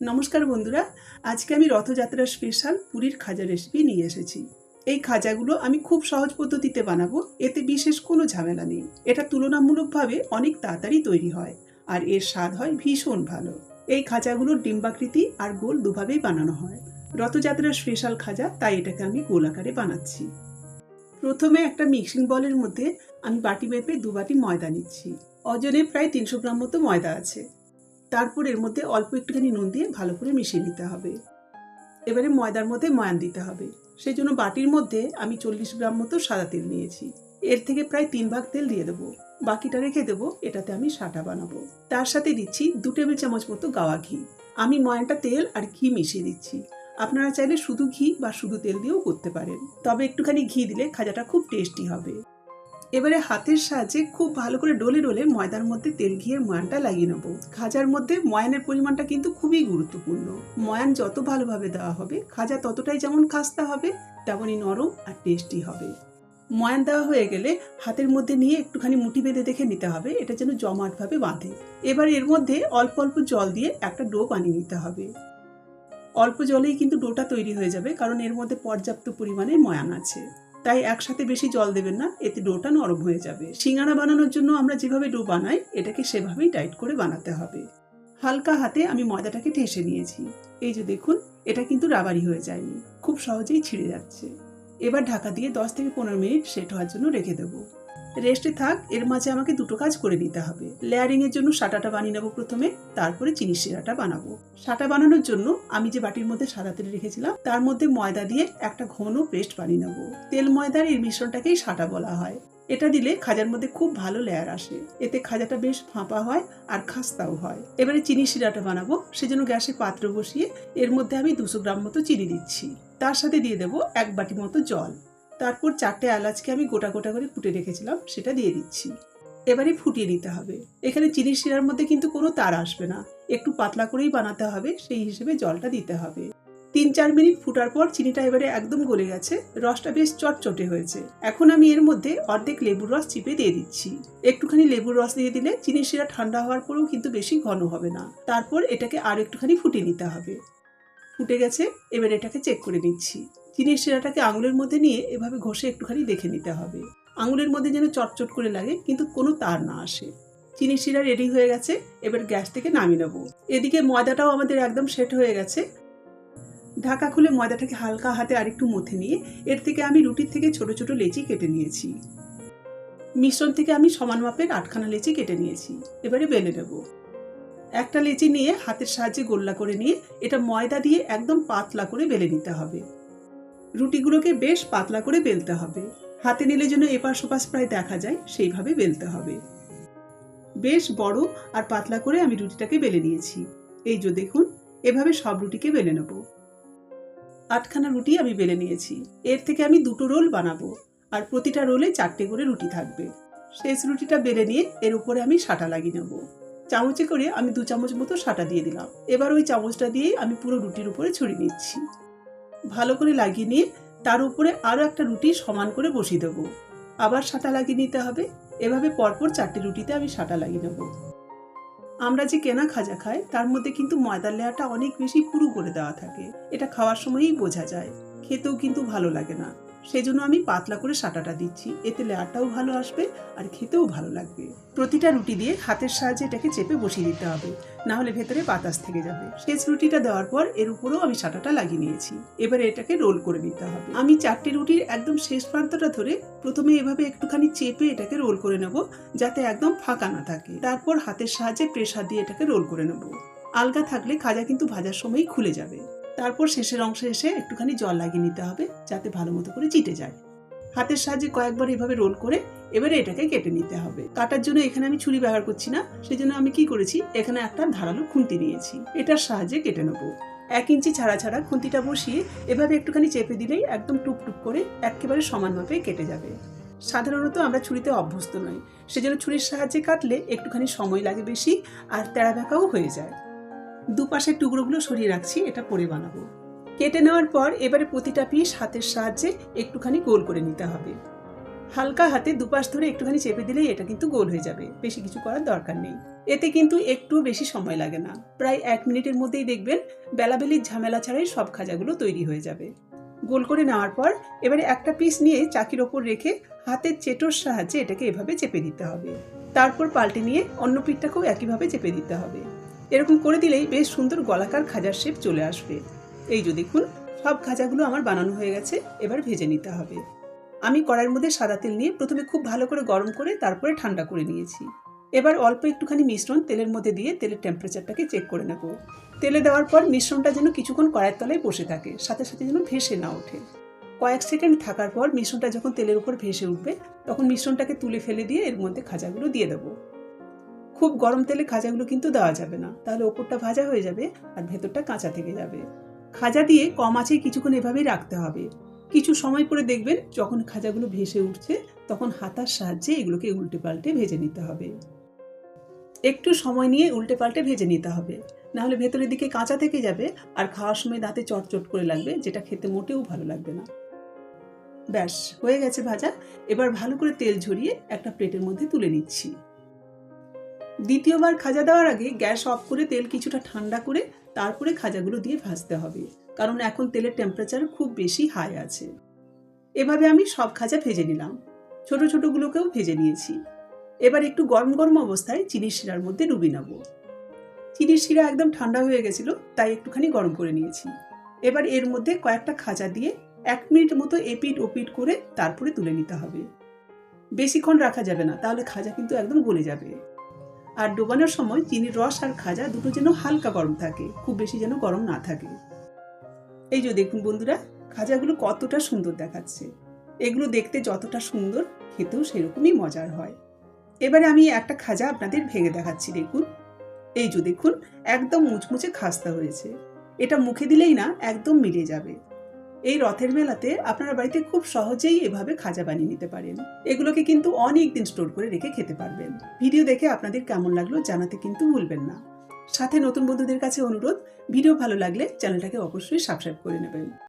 নমস্কার বন্ধুরা, আজকে আমি রথযাত্রার স্পেশাল পুরীর খাজা রেসিপি নিয়ে এসেছি। এই খাজাগুলো আমি খুব সহজ পদ্ধতিতে বানাবো, এতে বিশেষ কোনো ঝামেলা নেই। এটা তুলনামূলকভাবে অনেক তাড়াতাড়ি তৈরি হয় আর এর স্বাদ হয় ভীষণ ভালো। এই খাজাগুলোর ডিম্বাকৃতি আর গোল দুভাবেই বানানো হয়। রথযাত্রার স্পেশাল খাজা, তাই এটাকে আমি গোল আকারে বানাচ্ছি। প্রথমে একটা মিক্সিং বলের মধ্যে আমি বাটি মেপে দু বাটি ময়দা নিচ্ছি। ওজনে প্রায় তিনশো গ্রাম মতো ময়দা আছে। তারপর এর মধ্যে অল্প একটুখানি নুন দিয়ে ভালো করে মিশিয়ে নিতে হবে। এবারে ময়দার মধ্যে ময়ান দিতে হবে। সেই জন্য বাটির মধ্যে আমি চল্লিশ গ্রাম মতো সাদা তেল নিয়েছি। এর থেকে প্রায় তিন ভাগ তেল দিয়ে দেবো। বাকিটা রেখে দেবো, এটাতে আমি সাটা বানাবো। তার সাথে দিচ্ছি দু টেবিল চামচ মতো গাওয়া ঘি। আমি ময়ানটা তেল আর ঘি মিশিয়ে দিচ্ছি। আপনারা চাইলে শুধু ঘি বা শুধু তেল দিয়েও করতে পারেন। তবে একটুখানি ঘি দিলে খাজাটা খুব টেস্টি হবে। এবারে হাতের সাহায্যে খুব ভালো করে ডলে ডলে ময়দার মধ্যে তেল ঘিয়ের ময়ানটা লাগিয়ে নেব। খাজার মধ্যে ময়ানের পরিমাণটা কিন্তু খুবই গুরুত্বপূর্ণ। ময়ান যত ভালোভাবে দেওয়া হবে, খাজা ততটাই যেমন খাস্তা হবে, তেমনই নরম আর টেস্টি হবে। ময়ান দেওয়া হয়ে গেলে হাতের মধ্যে নিয়ে একটুখানি মুটি বেঁধে দেখে নিতে হবে, এটা যেন জমাটভাবে বাঁধে। এবার এর মধ্যে অল্প অল্প জল দিয়ে একটা ডো বানিয়ে নিতে হবে। অল্প জলেই কিন্তু ডোটা তৈরি হয়ে যাবে, কারণ এর মধ্যে পর্যাপ্ত পরিমাণে ময়ান আছে। তাই একসাথে বেশি জল দেবেন না, এতে ডোটা নরম হয়ে যাবে। সিঙ্গারা বানানোর জন্য আমরা যেভাবে ডো বানাই, এটাকে সেভাবেই টাইট করে বানাতে হবে। হালকা হাতে আমি ময়দাটাকে ঠেসে নিয়েছি। এই যে দেখুন, এটা কিন্তু রাবারি হয়ে যায়নি, খুব সহজেই ছিঁড়ে যাচ্ছে। এবার ঢাকা দিয়ে দশ থেকে পনেরো মিনিট সেট হওয়ার জন্য রেখে দেবো। রেস্টে থাক, এর মাঝে আমাকে দুটো কাজ করে নিতে হবে। লেয়ারিং এর জন্য সাটাটা বানিয়ে নেব প্রথমে, তারপরে চিনি শিরাটা বানাবো। সাটা বানানোর জন্য আমি যে বাটির মধ্যে সাদা তেল রেখেছিলাম, তার মধ্যে ময়দা দিয়ে একটা ঘন পেস্ট বানিয়ে নেব। তেল ময়দার এই মিশ্রণটাকেই সাটা বলা হয়। এটা দিলে খাজার মধ্যে খুব ভালো লেয়ার আসে। এতে খাজাটা বেশ ফাঁপা হয় আর খাস্তাও হয়। এবারে চিনি শিরাটা বানাবো, সেজন্য গ্যাসে পাত্র বসিয়ে এর মধ্যে আমি দুশো গ্রাম মতো চিনি দিচ্ছি। তার সাথে দিয়ে দেবো এক বাটি মতো জল। তারপর চারটে এলাচকে আমি গোটা গোটা করে ফুটে রেখেছিলাম, সেটা দিয়ে দিচ্ছি। এবারে ফুটিয়ে নিতে হবে। এখানে চিনি শিরার মধ্যে কিন্তু কোনো তার আসবে না। একটু পাতলা করেই বানাতে হবে, সেই হিসেবে জলটা দিতে হবে। তিন চার মিনিট ফুটার পর চিনিটা এবারে একদম গলে গেছে, রসটা বেশ চটচটে হয়েছে। এখন আমি এর মধ্যে অর্ধেক লেবুর রস চিপে দিয়ে দিচ্ছি। একটুখানি লেবুর রস দিয়ে দিলে চিনি শিরা ঠান্ডা হওয়ার পরেও কিন্তু বেশি ঘন হবে না। তারপর এটাকে আর একটুখানি ফুটিয়ে নিতে হবে। ফুটে গেছে, এবার এটাকে চেক করে নিচ্ছি। চিনির শিরাটাকে আঙুলের মধ্যে নিয়ে এভাবে ঘষে একটুখানি দেখে নিতে হবে। আঙুলের মধ্যে যেন চটচট করে লাগে, কিন্তু কোনো তার না আসে। চিনির শিরা রেডি হয়ে গেছে, এবার গ্যাস থেকে নামিয়ে নেব। এদিকে ময়দাটাও আমাদের একদম সেট হয়ে গেছে। ঢাকা খুলে ময়দাটাকে হালকা হাতে আরেকটু মথে নিয়ে, এর থেকে আমি রুটির থেকে ছোট ছোট লেচি কেটে নিয়েছি। মিশ্রণ থেকে আমি সমান মাপের আটখানা লেচি কেটে নিয়েছি, এবারে বেলে নেব। একটা লেচি নিয়ে হাতের সাহায্যে গোল্লা করে নিয়ে, এটা ময়দা দিয়ে একদম পাতলা করে বেলে নিতে হবে। রুটিগুলোকে বেশ পাতলা করে বেলতে হবে। হাতে নিলে যেন এপাশ ওপাশ প্রায় দেখা যায়, সেইভাবে বেলতে হবে। বেশ বড় আর পাতলা করে আমি রুটিটাকে বেলে নিয়েছি। এই যে দেখুন, এভাবে সব রুটিকে বেলে নেব। আটখানা রুটি আমি বেলে নিয়েছি। এর থেকে আমি দুটো রোল বানাবো আর প্রতিটা রোলে চারটে করে রুটি থাকবে। শেষ রুটিটা বেলে নিয়ে এর উপরে আমি সাটা লাগিয়ে নেব। চামচে করে আমি দু চামচ মতো সাটা দিয়ে দিলাম। এবার ওই চামচটা দিয়েই আমি পুরো রুটির উপরে ছড়িয়ে নিচ্ছি। ভালো করে লাগিয়ে নিয়ে তার উপরে আরও একটা রুটি সমান করে বসিয়ে দেবো। আবার সাঁটা লাগিয়ে নিতে হবে। এভাবে পরপর চারটে রুটিতে আমি সাঁটা লাগিয়ে নেব। আমরা যে কেনা খাজা খাই, তার মধ্যে কিন্তু ময়দার লেয়ারটা অনেক বেশি পুরু করে দেওয়া থাকে। এটা খাওয়ার সময়ই বোঝা যায়। খেতেও কিন্তু ভালো লাগে না। সেজন্য আমি পাতলা করে সাটাটা দিচ্ছি। এতে লেয়ারটাও ভালো আসবে আর খেতেও ভালো লাগবে। প্রতিটা রুটি দিয়ে হাতের সাহায্যে এটাকে চেপে বসিয়ে দিতে হবে, না হলে ভেতরে বাতাস থেকে যাবে। শেষ রুটিটা দেওয়ার পর এর উপরেও আমি সাটাটা লাগিয়ে নিয়েছি। এবারে এটাকে রোল করে নিতে হবে। আমি চারটে রুটির একদম শেষ প্রান্তটা ধরে প্রথমে এভাবে একটুখানি চেপে এটাকে রোল করে নেব, যাতে একদম ফাঁকা না থাকে। তারপর হাতের সাহায্যে প্রেসার দিয়ে এটাকে রোল করে নেব। আলগা থাকলে খাজা কিন্তু ভাজার সময়ই খুলে যাবে। তারপর শেষের অংশে এসে একটুখানি জল লাগিয়ে নিতে হবে, যাতে ভালো মতো করে চিটে যায়। হাতের সাহায্যে কয়েকবার এভাবে রোল করে এবারে এটাকে কেটে নিতে হবে। কাটার জন্য এখানে আমি ছুরি ব্যবহার করছি না সেই জন্য আমি কি করেছি, এখানে একটা ধারালো খুন্তি নিয়েছি। এটার সাহায্যে কেটে নেব। এক ইঞ্চি ছাড়া ছাড়া খুন্তিটা বসিয়ে এভাবে একটুখানি চেপে দিলেই একদম টুকটুক করে একেবারে সমানভাবে কেটে যাবে। সাধারণত আমরা ছুরিতে অভ্যস্ত নই, সেজন্য ছুরির সাহায্যে কাটলে একটুখানি সময় লাগে বেশি আর তেড়া হয়ে যায়। দুপাশের টুকরোগুলো সরিয়ে রাখছি, এটা পরে বানাবো। কেটে নেওয়ার পর এবারে প্রতিটা পিস হাতের সাহায্যে একটুখানি গোল করে নিতে হবে। হালকা হাতে দুপাশ ধরে একটুখানি চেপে দিলেই এটা কিন্তু গোল হয়ে যাবে, বেশি কিছু করার দরকার নেই। এতে কিন্তু একটু বেশি সময় লাগে না। প্রায় এক মিনিটের মধ্যেই দেখবেন বেলাবেলির ঝামেলা ছাড়াই সব খাজাগুলো তৈরি হয়ে যাবে। গোল করে নেওয়ার পর এবারে একটা পিস নিয়ে চাকির ওপর রেখে হাতের চেটোর সাহায্যে এটাকে এভাবে চেপে দিতে হবে। তারপর পাল্টে নিয়ে অন্য পিঠটাকেও একইভাবে চেপে দিতে হবে। এরকম করে দিলেই বেশ সুন্দর গলাকার খাজার শেপ চলে আসবে। এই যে দেখুন, সব খাজাগুলো আমার বানানো হয়ে গেছে, এবার ভেজে নিতে হবে। আমি কড়াইয়ের মধ্যে সাদা তেল নিয়ে প্রথমে খুব ভালো করে গরম করে তারপরে ঠান্ডা করে নিয়েছি। এবার অল্প একটুখানি মিশ্রণ তেলের মধ্যে দিয়ে তেলের টেম্পারেচারটাকে চেক করে নেব। তেলে দেওয়ার পর মিশ্রণটা যেন কিছুক্ষণ কড়াইয়ের তলায় বসে থাকে, সাথে সাথে যেন ভেসে না ওঠে। কয়েক সেকেন্ড থাকার পর মিশ্রণটা যখন তেলের উপর ভেসে উঠবে, তখন মিশ্রণটাকে তুলে ফেলে দিয়ে এর মধ্যে খাজাগুলো দিয়ে দেবো। খুব গরম তেলে খাজাগুলো কিন্তু দেওয়া যাবে না। তাহলে ওপরটা ভাজা হয়ে যাবে আর ভেতরটা কাঁচা থেকে যাবে। খাজা দিয়ে কম আছে কিছুক্ষণ এভাবেই রাখতে হবে। কিছু সময় পরে দেখবেন যখন খাজাগুলো ভেসে উঠছে, তখন হাতার সাহায্যে এগুলোকে উল্টে পাল্টে ভেজে নিতে হবে। একটু সময় নিয়ে উল্টে পাল্টে ভেজে নিতে হবে। নাহলে ভেতরের দিকে কাঁচা থেকে যাবে আর খাওয়ার সময় দাঁতে চটচট করে লাগবে, যেটা খেতে মোটেও ভালো লাগবে না। ব্যাস, হয়ে গেছে ভাজা। এবার ভালো করে তেল ঝরিয়ে একটা প্লেটের মধ্যে তুলে নিচ্ছি। দ্বিতীয়বার খাজা দেওয়ার আগে গ্যাস অফ করে তেল কিছুটা ঠান্ডা করে তারপরে খাজাগুলো দিয়ে ভাজতে হবে, কারণ এখন তেলের টেম্পারেচার খুব বেশি হাই আছে। এভাবে আমি সব খাজা ভেজে নিলাম। ছোট ছোটগুলোকেও ভেজে নিয়েছি। এবার একটু গরম গরম অবস্থায় চিনির শিরার মধ্যে ডুবি নেব। চিনির শিরা একদম ঠান্ডা হয়ে গেছিল, তাই একটুখানি গরম করে নিয়েছি। এবার এর মধ্যে কয়েকটা খাজা দিয়ে এক মিনিট মতো এপিট ওপিট করে তারপরে তুলে নিতে হবে। বেশিক্ষণ রাখা যাবে না, তাহলে খাজা কিন্তু একদম গলে যাবে। আর ডোবানোর সময় চিনির রস আর খাজা দুটো যেন হালকা গরম থাকে, খুব বেশি যেন গরম না থাকে। এই যে দেখুন বন্ধুরা, খাজাগুলো কতটা সুন্দর দেখাচ্ছে। এগুলো দেখতে যতটা সুন্দর, খেতেও সেরকমই মজার হয়। এবারে আমি একটা খাজা আপনাদের ভেঙে দেখাচ্ছি, দেখুন। এই যে দেখুন, একদম মুচমুচে খাস্তা হয়েছে। এটা মুখে দিলেই না, একদম মিলে যাবে। এই রথের মেলাতে আপনারা বাড়িতে খুব সহজেই এভাবে খাজা বানিয়ে নিতে পারেন। এগুলোকে কিন্তু অনেক দিন স্টোর করে রেখে খেতে পারবেন। ভিডিও দেখে আপনাদের কেমন লাগল জানাতে কিন্তু ভুলবেন না। সাথে নতুন বন্ধুদের কাছে অনুরোধ, ভিডিও ভালো লাগলে চ্যানেলটাকে অবশ্যই সাবস্ক্রাইব করে নেবেন।